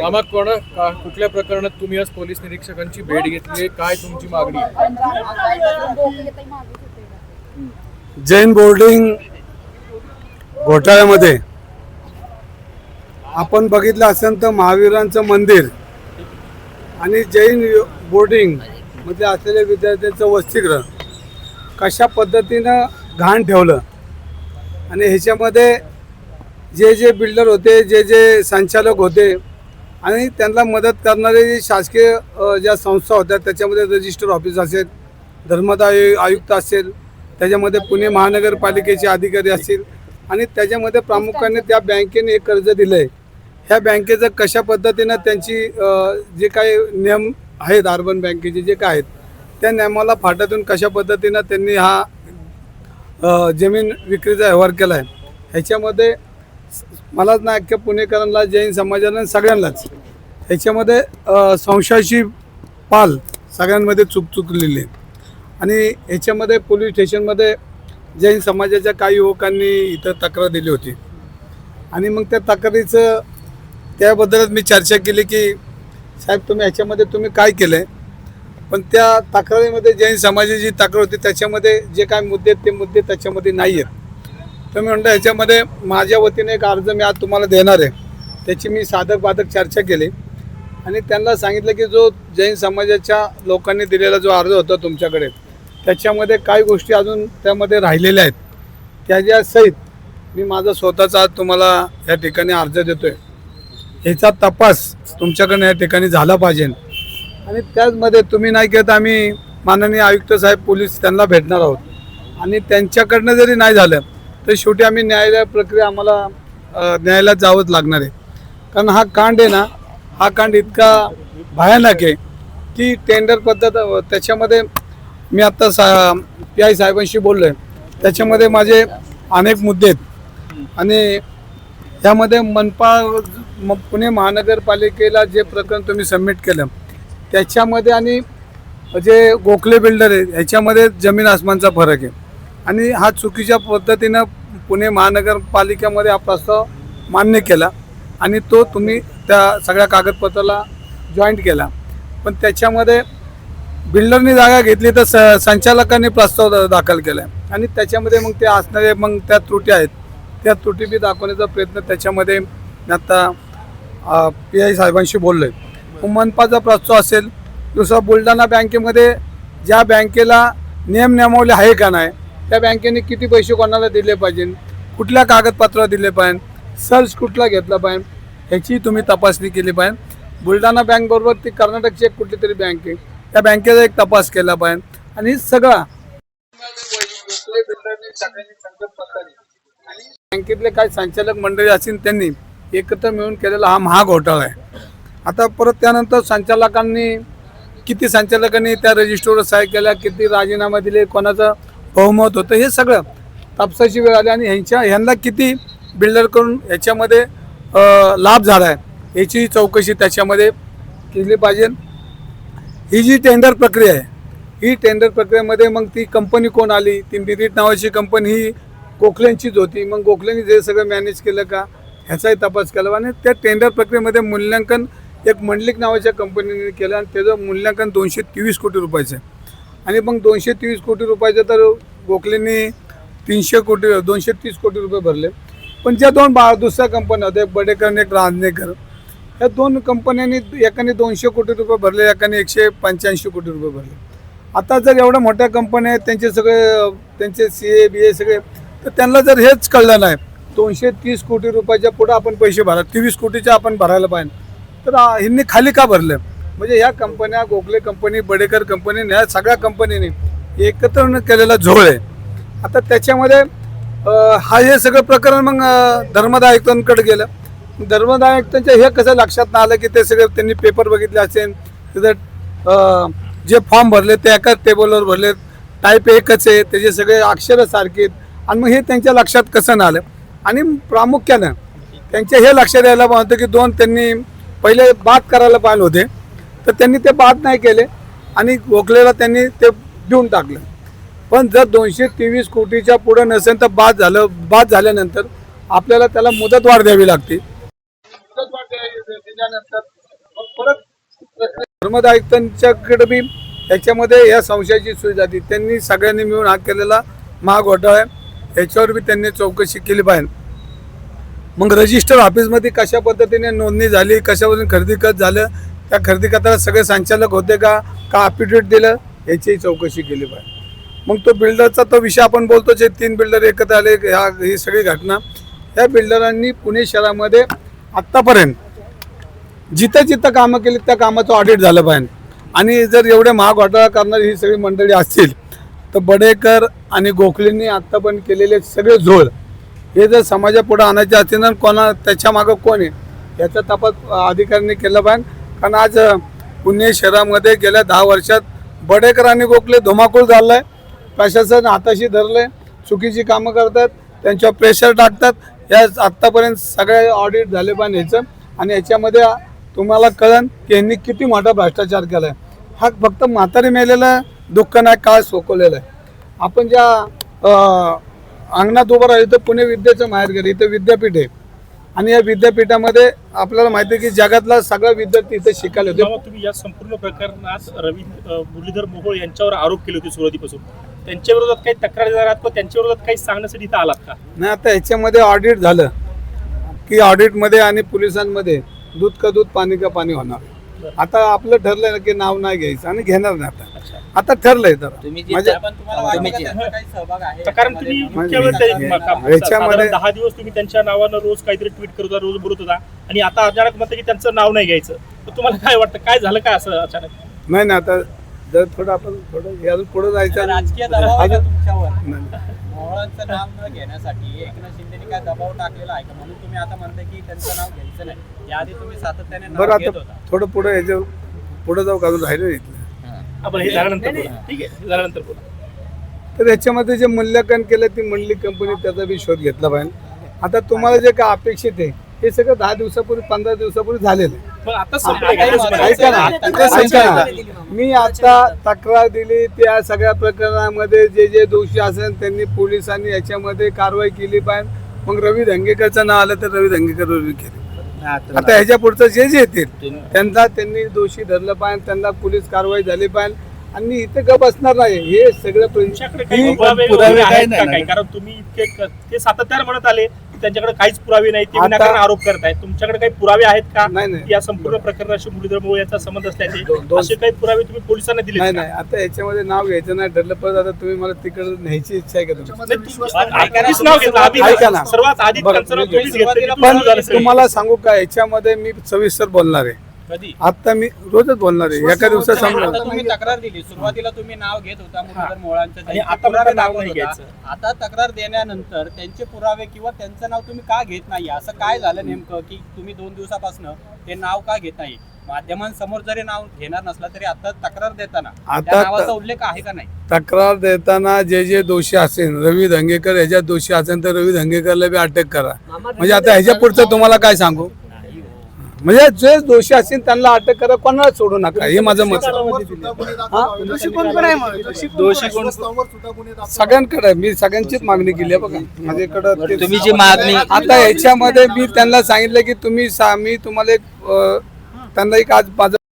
मामा कोण? का- कुठल्या प्रकरणात तुम्ही आज पोलीस निरीक्षकांची भेट घेतली? काय तुमची मागणी? जैन बोर्डिंग घोटाळ्यामध्ये आपण बघितलं असेल तर महावीरांचं मंदिर आणि जैन बोर्डिंगमध्ये असलेल्या विद्यार्थ्यांचं वसतिगृह कशा पद्धतीनं घाण ठेवलं? आणि ह्याच्यामध्ये जे जे बिल्डर होते जे जे संचालक होते आणि त्यांना मदत करणारे जे शासकीय ज्या संस्था होत्या त्याच्यामध्ये रजिस्टर ऑफिस असेल धर्मदाय आयुक्त असेल त्याच्यामध्ये पुणे महानगरपालिकेचे अधिकारी असतील आणि त्याच्यामध्ये प्रामुख्याने त्या बँकेने एक कर्ज दिलं आहे ह्या बँकेचं कशा पद्धतीनं त्यांची जे काही नियम आहेत अर्बन बँकेचे जे काय आहेत त्या नियमाला फाट्यातून कशा पद्धतीनं त्यांनी हा जमीन विक्रीचा व्यवहार केला आहे ह्याच्यामध्ये मलाच ना अख्ख्या पुणेकरांना जैन समाजाला सगळ्यांनाच. ह्याच्यामध्ये संशयाची पाल सगळ्यांमध्ये चूक चुकलेली आहे. आणि ह्याच्यामध्ये पोलीस स्टेशनमध्ये जैन समाजाच्या काही युवकांनी इथं तक्रार दिली होती. आणि मग त्या तक्रारीचं त्याबद्दलच मी चर्चा केली की साहेब तुम्ही ह्याच्यामध्ये तुम्ही काय केलं आहे पण त्या तक्रारीमध्ये जैन समाजाची जी तक्रार होती त्याच्यामध्ये जे काय मुद्दे आहेत ते मुद्दे त्याच्यामध्ये नाही आहेत तर मी म्हणतो ह्याच्यामध्ये माझ्या वतीने एक अर्ज मी आज तुम्हाला देणार आहे. त्याची मी साधक बाधक चर्चा केली. आणि त्यांना सांगितलं की जो जैन समाजाच्या लोकांनी दिलेला जो अर्ज होता तुमच्याकडे त्याच्यामध्ये काही गोष्टी अजून त्यामध्ये राहिलेल्या आहेत. त्याच्या सहित मी माझा स्वतःचा आज तुम्हाला या ठिकाणी अर्ज देतो आहे ह्याचा तपास तुमच्याकडनं या ठिकाणी झाला पाहिजे. आणि त्याचमध्ये तुम्ही नाही केलं तर आम्ही माननीय आयुक्त साहेब पोलीस त्यांना भेटणार आहोत. आणि त्यांच्याकडनं जरी नाही झालं तर शेवटी आम्ही न्यायालय प्रक्रिया आम्हाला न्यायालयात जावंच लागणार आहे. कारण हा कांड आहे ना हा कांड इतका भयानक आहे की टेंडर पद्धत त्याच्यामध्ये मी आत्ता सा पी आय साहेबांशी बोललो आहे त्याच्यामध्ये माझे अनेक मुद्दे आहेत. आणि यामध्ये मनपा म- पुणे महानगरपालिकेला जे प्रकरण तुम्ही सबमिट केलं त्याच्यामध्ये आणि जे गोखले बिल्डर आहे ह्याच्यामध्ये जमीन आसमानचा फरक आहे. आणि हा चुकीच्या पद्धतीनं पुणे महानगरपालिकेमध्ये हा प्रस्ताव मान्य केला आणि तो तुम्ही त्या सगळ्या कागदपत्राला जॉईंट केला. पण त्याच्यामध्ये बिल्डरनी जागा घेतली तर स संचालकांनी प्रस्ताव दाखल केला आहे आणि त्याच्यामध्ये मग ते असणारे मग त्या त्रुटी आहेत. त्या त्रुटी बी दाखवण्याचा प्रयत्न त्याच्यामध्ये मी आता पी आय साहेबांशी बोललो आहे मनपाचा प्रस्ताव असेल दुसरा बुलढाणा बँकेमध्ये ज्या बँकेला नियम नियमावले आहे का नाही त्या बँकेने किती पैसे कोणाला दिले पाहिजे? कुठल्या कागदपत्र दिले पाहिजे? सर्च कुठला घेतला पाहिजे? ह्याची तुम्ही तपासणी केली पाहिजे. बुलढाणा बँकबरोबर ती कर्नाटकची एक कुठली तरी बँक आहे. त्या बँकेचा एक तपास केला पाहिजे. आणि सगळा बँकेतले काही संचालक मंडळी असतील त्यांनी एकत्र मिळून केलेला हा महाघोटाळा आहे. आता परत त्यानंतर संचालकांनी किती संचालकांनी त्या रजिस्टरवर सह्या केल्या किती राजीनामा दिले कोणाचं बहुमत होतं. हे सगळं तापसाची वेळ आली आणि ह्यांच्या ह्यांना किती बिल्डर करून ह्याच्यामध्ये लाभ झाला आहे याची चौकशी त्याच्यामध्ये केली पाहिजे. ही जी टेंडर प्रक्रिया आहे ही टेंडर प्रक्रियेमध्ये मग ती कंपनी कोण आली? ती मिरिट नावाची कंपनी ही गोखल्यांचीच होती. मग गोखल्यांनी जे सगळं मॅनेज केलं का? ह्याचाही तपास केला आणि त्या टेंडर प्रक्रियेमध्ये मूल्यांकन एक मंडलिक नावाच्या कंपनीने केलं आणि त्याचं मूल्यांकन दोनशे तेवीस कोटी रुपयाचं आहे. आणि मग दोनशे तेवीस कोटी रुपयाचं तर गोखलेंनी तीनशे कोटी दोनशे तीस कोटी रुपये भरले. पण ज्या दोन बा दुसऱ्या कंपन्या होत्या एक बडेकर आणि एक रांजणेकर या दोन कंपन्यांनी एकाने दोनशे कोटी रुपये भरले एकाने एकशे पंच्याऐंशी कोटी रुपये भरले. आता जर एवढ्या मोठ्या कंपन्या आहेत त्यांचे सगळे त्यांचे सी ए बी ए सगळे तर त्यांना जर हेच कळलं नाही दोनशे तीस कोटी रुपयाच्या पुढं आपण पैसे भरा तेवीस कोटीच्या आपण भरायला पाहिजे. तर ह्यांनी खाली का भरलं? म्हणजे ह्या कंपन्या गोखले कंपनी बडेकर कंपनी ह्या सगळ्या कंपनीने एकत्र केलेला झोळ आहे. आता त्याच्यामध्ये हा हे सगळं प्रकरण मग अं, धर्मदा आयुक्तांकडे गेलं. धर्मदा आयुक्तांच्या हे कसं लक्षात नाही आलं की ते सगळे त्यांनी पेपर बघितले असेल तिथं जे फॉर्म भरले ते एकाच टेबलवर भरले टाईप एकच आहे त्याचे सगळे अक्षरं सारखे आहेत. आणि मग हे त्यांच्या लक्षात कसं नाही आलं? आणि प्रामुख्यानं त्यांच्या हे लक्षात यायला पाहिजे होतं की दोन त्यांनी पहिले बाद करायला पाहिजे होते. तर त्यांनी ते बाद नाही केले आणि गोखलेला त्यांनी ते देऊन टाकलं. पण जर दोनशे तेवीस कोटीच्या पुढं नसेल तर बाद झालं बाद झाल्यानंतर आपल्याला त्याला मुदतवाढ द्यावी लागते. धर्मद आयुक्तांच्याकडे बी याच्यामध्ये या संशयाची सोय झाली. त्यांनी सगळ्यांनी मिळून हा केलेला महाघोटाळा आहे. याच्यावर बी त्यांनी चौकशी केली पाहिजे. मग रजिस्टर ऑफिसमध्ये कशा पद्धतीने नोंदणी झाली कशा पद्धतीने खरेदी खत झालं त्या खरेदी करताना सगळे संचालक होते का? का अपिडेट दिलं? याचीही चौकशी केली पाहिजे. मग तो बिल्डरचा तो विषय आपण बोलतो जे तीन बिल्डर एकत्र आले ह्या ही सगळी घटना. या बिल्डरांनी पुणे शहरामध्ये आत्तापर्यंत जिथं जिथं कामं केली त्या कामाचं ऑडिट झालं पाहिजे. आणि जर एवढे महाग घोटाळा करणारी ही सगळी मंडळी असतील तर बडेकर आणि गोखलेंनी आत्तापर्यंत केलेले सगळे झोळ. हे जर समाजापुढे आणायचे असतील तर कोणा त्याच्या मागं कोण आहे? याचा तपास अधिकाऱ्यांनी केला पाहिजे. कारण आज पुणे शहरामध्ये गेल्या दहा वर्षात बडेकर आणि गोखले धुमाकूळ झालं आहे प्रशासन हाताशी धरले चुकीची कामं करतात. त्यांच्यावर प्रेशर टाकतात. या आत्तापर्यंत सगळे ऑडिट झाले पण ह्याचं आणि याच्यामध्ये तुम्हाला कळन की यांनी किती मोठा भ्रष्टाचार केला आहे हा फक्त म्हातारी मेलेला दुःख नाही काळ सोकवलेला आहे. आपण ज्या अंगणात उभं राहिलो तर पुणे विद्येचं माहेर गेलं इथं विद्यापीठ आहे. आणि या विद्यापीठामध्ये आपल्याला माहिती आहे की जगातला सगळा विद्यार्थी इथं शिकायला होते तुम्ही या संपूर्ण प्रकरणात रवी मुरलीधर मोहोळ यांच्यावर आरोप केले होते सुरुवातीपासून. त्यांच्या विरोधात काही तक्रार देणार आहात त्यांच्या विरोधात काही सांगण्यासाठी इथं आलात का? नाही आता ह्याच्यामध्ये ऑडिट झालं. की ऑडिटमध्ये आणि पोलिसांमध्ये दूध का दूध पाणी का पाणी होणार. आता आपलं ठरलंय ना की नाव नाही घ्यायचं आणि घेणार नाही आता. आता ठरलंय तर. तुम्ही जे म्हणजे तुम्ही जे- तर कारण तुम्ही इतक्या वेळ त्या- म्हणजे याच्यामध्ये- साधारण दहा दिवस तुम्ही त्यांच्या नावानं रोज काहीतरी ट्विट करत होता रोज बोलत होता. आणि आता अचानक म्हणता की त्यांचं नाव नाही घ्यायचं. तर तुम्हाला काय वाटतं? काय झालं काय असं अचानक? नाही ना आता जर थोडं आपण थोडं हे अजून पुढे जायचं राजकीय दबाव आहे का अजून- तुमच्यावर? नाही. मोहळांचं नाव न घेण्यासाठी एकनाथ शिंदेनी काय दबाव टाकलेला आहे का? म्हणून तुम्ही आता म्हणता की त्यांचं नाव घ्यायचं नाही. याआधी तुम्ही सातत्याने बरं नाव घेत आता होता. थोडं पुढे ह्याच्या पुढे जाऊ का अजून राहिलं नाही इथलं? आपण हे झाल्यानंतर बोला. ठीक आहे झाल्यानंतर बोला. तर याच्यामध्ये जे मूल्यांकन केलं ती मंडली कंपनी त्याचा बी शोध घेतला पाहिजे आता तुम्हाला जे काय अपेक्षित आहे हे सगळं दहा दिवसापूर्वी पंधरा दिवसापूर्वी झालेलं आहे. ऐका संपलं ना, ऐका ना ऐका ना. मी आता तक्रार दिली त्या सगळ्या प्रकरणामध्ये जे जे दोषी असेल त्यांनी पोलिसांनी याच्यामध्ये कारवाई केली पाहिजे. मग रवी धंगेकरचं नाव आलं तर रवी धंगेकर केली. आता ह्याच्या पुढचं जे जे येतील त्यांना त्यांनी दोषी धरलं पाहिजे त्यांना पोलीस कारवाई झाली पाहिजे. आणि इथे गप असणार नाही. हे सगळं तुमच्याकडे काही पुरावे वगैरे आहेत नाही का काही. कारण तुम्ही इतके क- ते सातत्याने म्हणत आले की त्यांच्याकडे काहीच पुरावे नाही ते आता- विनाकारण आरोप करतायत. तुमच्याकडे काही पुरावे आहेत का? नाही, नाही. या संपूर्ण प्रकरणाशी मुरलीधर मोहोळ यांचा संबंध असल्याचे? असे काही पुरावे तुम्ही पोलिसांना दिले नाही नाही. आता याच्यामध्ये नाव घ्यायचं नाही. ठरलं परत आता तुम्ही मला तिकडे न्यायची इच्छा आहे का. सर्वात आधी पण. तुम्हाला सांगू का? याच्यामध्ये मी सविस्तर बोलणार आहे. कधी? आता मी रोजच बोलणार आहे. एका दिवसात आता सांगणार. तुम्ही तक्रार दिली. सुरुवातीला तुम्ही नाव घेत होता मुरलीधर आणि त्यांचे आता पुरावे नाव दाखवत नाही होता. घ्यायचं. आता तक्रार देण्यानंतर त्यांचे पुरावे किंवा त्यांचं नाव तुम्ही का घेत नाही? असं काय झालं नेमकं की तुम्ही दोन दिवसापासून ते नाव का घेत नाही? माध्यमांसमोर जरी नाव घेणार नसला तरी आता तक्रार देताना आता त्या नावाचा उल्लेख आहे का नाही? तक्रार देताना जे जे दोषी असेल रवी धंगेकर ह्याच्यात दोषी असेल तर रवी धंगेकरला बी अटक करा. म्हणजे आता ह्याच्या पुढचं तुम्हाला काय सांगू? म्हणजे जे दोषी असतील त्यांना अटक करा कोणाला सोडू नका हे माझं मत आहे. हा? सगळ्यांकडे आहे. मी सगळ्यांचीच मागणी केली आहे बघा माझ्याकडं तुम्ही जी मागणी आता याच्यामध्ये मी त्यांना सांगितलं की तुम्ही सा- मी तुम्हाला एक त्यांना एक आज माझं